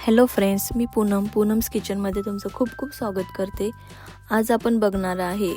Hello friends मी पूनम. पूनम्स किचनमध्ये तुमचं खूप खूप स्वागत करते. आज आपण बघणार आहे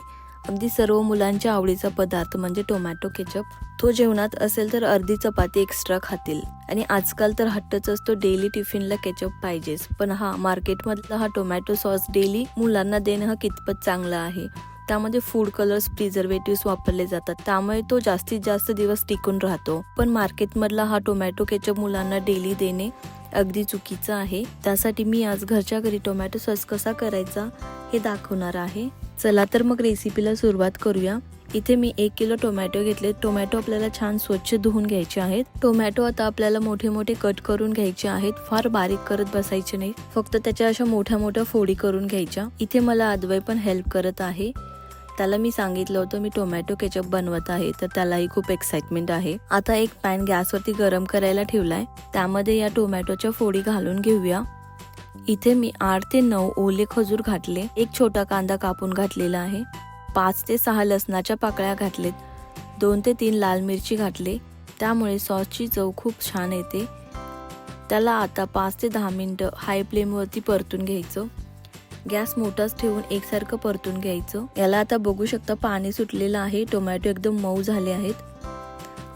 अगदी सर्व मुलांच्या आवडीचा पदार्थ म्हणजे टोमॅटो केचप तो जेवणात असेल तर अर्धी चपाती एक्स्ट्रा खातील. आणि आजकाल तर हट्टच असतो डेली टिफिनला केचप पाहिजेच. पण हा मार्केटमधला हा टोमॅटो सॉस डेली मुलांना देणं हा कितपत चांगला आहे. त्यामध्ये फूड कलर्स प्रिझर्वेटिव्ह वापरले जातात. त्यामुळे तो जास्तीत जास्त दिवस टिकून राहतो. पण मार्केटमधला हा टोमॅटो केचप मुलांना डेली देणे अगदी चुकीचं आहे. त्यासाठी मी आज घरच्या घरी टोमॅटो सॉस कसा करायचा हे दाखवणार आहे. चला तर मग रेसिपीला सुरुवात करूया. इथे मी एक किलो टोमॅटो घेतले. टोमॅटो आपल्याला छान स्वच्छ धुवून घ्यायचे आहेत. टोमॅटो आता आपल्याला मोठे मोठे कट करून घ्यायचे आहेत. फार बारीक करत बसायचे नाही. फक्त त्याच्या अशा मोठ्या मोठ्या फोडी करून घ्यायच्या. इथे मला अद्वय पण हेल्प करत आहे. त्याला मी सांगितलं होतं मी टोमॅटो केचप बनवत आहे तर त्यालाही खूप एक्साइटमेंट आहे. आता एक पॅन गॅसवरती गरम करायला ठेवलाय त्यामध्ये या टोमॅटोच्या फोडी घालून घेऊया. इथे मी आठ ते नऊ ओले खजूर घातले एक छोटा कांदा कापून घातलेला आहे पाच ते सहा लसणाच्या पाकळ्या घातलेत दोन ते तीन लाल मिरची घातले त्यामुळे सॉसची चव खूप छान येते. त्याला आता पाच ते दहा मिनटं हाय फ्लेमवरती परतून घ्यायचं. गॅस मोठाच ठेवून एकसारखं परतून घ्यायचं. याला आता बघू शकता पाणी सुटलेलं आहे टोमॅटो एकदम मऊ झाले आहेत.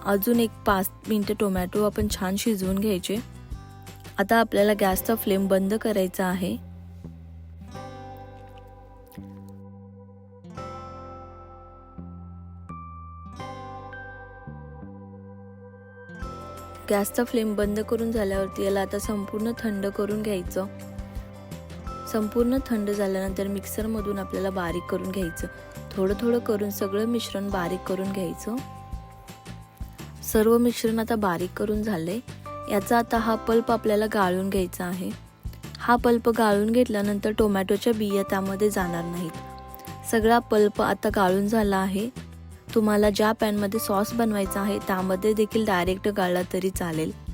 अजून एक पाच मिनटं टोमॅटो आपण छान शिजवून घ्यायचे. आता आपल्याला गॅसचा फ्लेम बंद करायचा आहे. गॅसचा फ्लेम बंद करून झाल्यावरती याला आता संपूर्ण थंड करून घ्यायचं. संपूर्ण थंड झाल्यानंतर मिक्सरमधून आपल्याला बारीक करून घ्यायचं. थोडं थोडं करून सगळं मिश्रण बारीक करून घ्यायचं. सर्व मिश्रण आता बारीक करून झालंय याचा आता हा पल्प आपल्याला गाळून घ्यायचा आहे. हा पल्प गाळून घेतल्यानंतर टोमॅटोच्या बिया त्यामध्ये जाणार नाहीत. सगळा पल्प आता गाळून झाला आहे. तुम्हाला ज्या पॅनमध्ये सॉस बनवायचा आहे त्यामध्ये देखील डायरेक्ट गाळला तरी चालेल.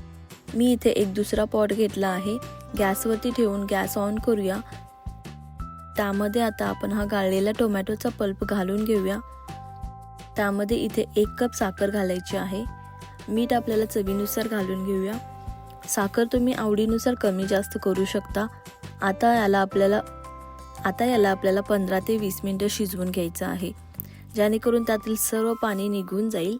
मी इथे एक दुसरा पॉट घेतला आहे. गॅसवरती ठेवून गॅस ऑन करूया. त्यामध्ये आता आपण हा गाळलेला टोमॅटोचा पल्प घालून घेऊया. त्यामध्ये इथे एक कप साखर घालायची आहे. मीठ आपल्याला चवीनुसार घालून घेऊया. साखर तुम्ही आवडीनुसार कमी जास्त करू शकता. आता याला आपल्याला आता याला आपल्याला पंधरा ते वीस मिनटं शिजवून घ्यायचं आहे. जेणेकरून त्यातील सर्व पाणी निघून जाईल.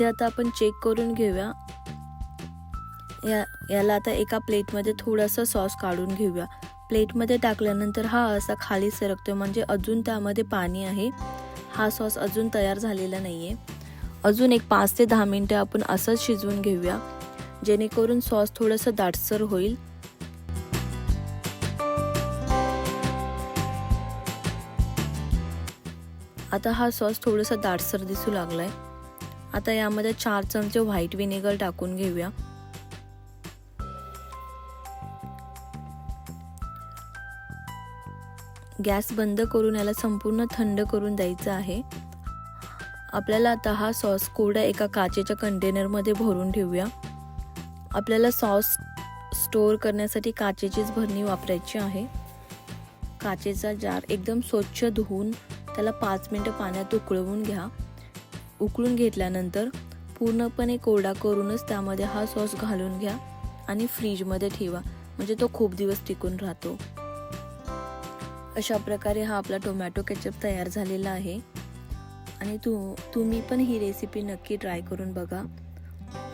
इथे आता आपण चेक करून घेऊया. या याला आता एका प्लेटमध्ये थोडासा सॉस काढून घेऊया. प्लेटमध्ये टाकल्यानंतर हा असा खाली सरकतो म्हणजे अजून त्यामध्ये पाणी आहे. हा सॉस अजून तयार झालेला नाही आहे अजून एक पाच ते दहा मिनटं आपण असंच शिजवून घेऊया जेणेकरून सॉस थोडंसं दाटसर होईल. आता हा सॉस थोडासा दाटसर दिसू लागलाय. आता यामध्ये चार चमचे व्हाईट विनेगर टाकून घेऊया. गॅस बंद करून याला संपूर्ण थंड करून द्यायचं आहे. आपल्याला आता हा सॉस कोरडा एका काचेच्या कंटेनरमध्ये भरून ठेवूया. आपल्याला सॉस स्टोअर करण्यासाठी काचेचीच भरणी वापरायची आहे. काचेचा जार एकदम स्वच्छ धुवून त्याला पाच मिनटं पाण्यात उकळवून घ्या. उकळून घेतल्यानंतर पूर्णपणे कोरडा करूनच त्यामध्ये हा सॉस घालून घ्या आणि फ्रीजमध्ये ठेवा म्हणजे तो खूप दिवस टिकून राहतो. अशा प्रकारे हा आपला टोमॅटो केचप तयार झालेला आहे. आणि तू तुम्ही पण ही रेसिपी नक्की ट्राय करून बघा.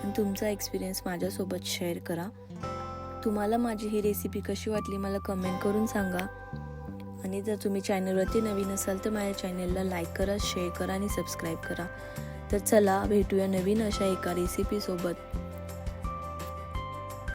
आणि तुमचा एक्सपिरियन्स माझ्यासोबत शेअर करा. तुम्हाला माझी ही रेसिपी कशी वाटली मला कमेंट करून सांगा. आणि जर तुम्ही चॅनलवरती नवीन असाल तर माझ्या चॅनलला लाईक करा शेअर करा आणि सबस्क्राईब करा. तर चला भेटूया नवीन अशा एका रेसिपीसोबत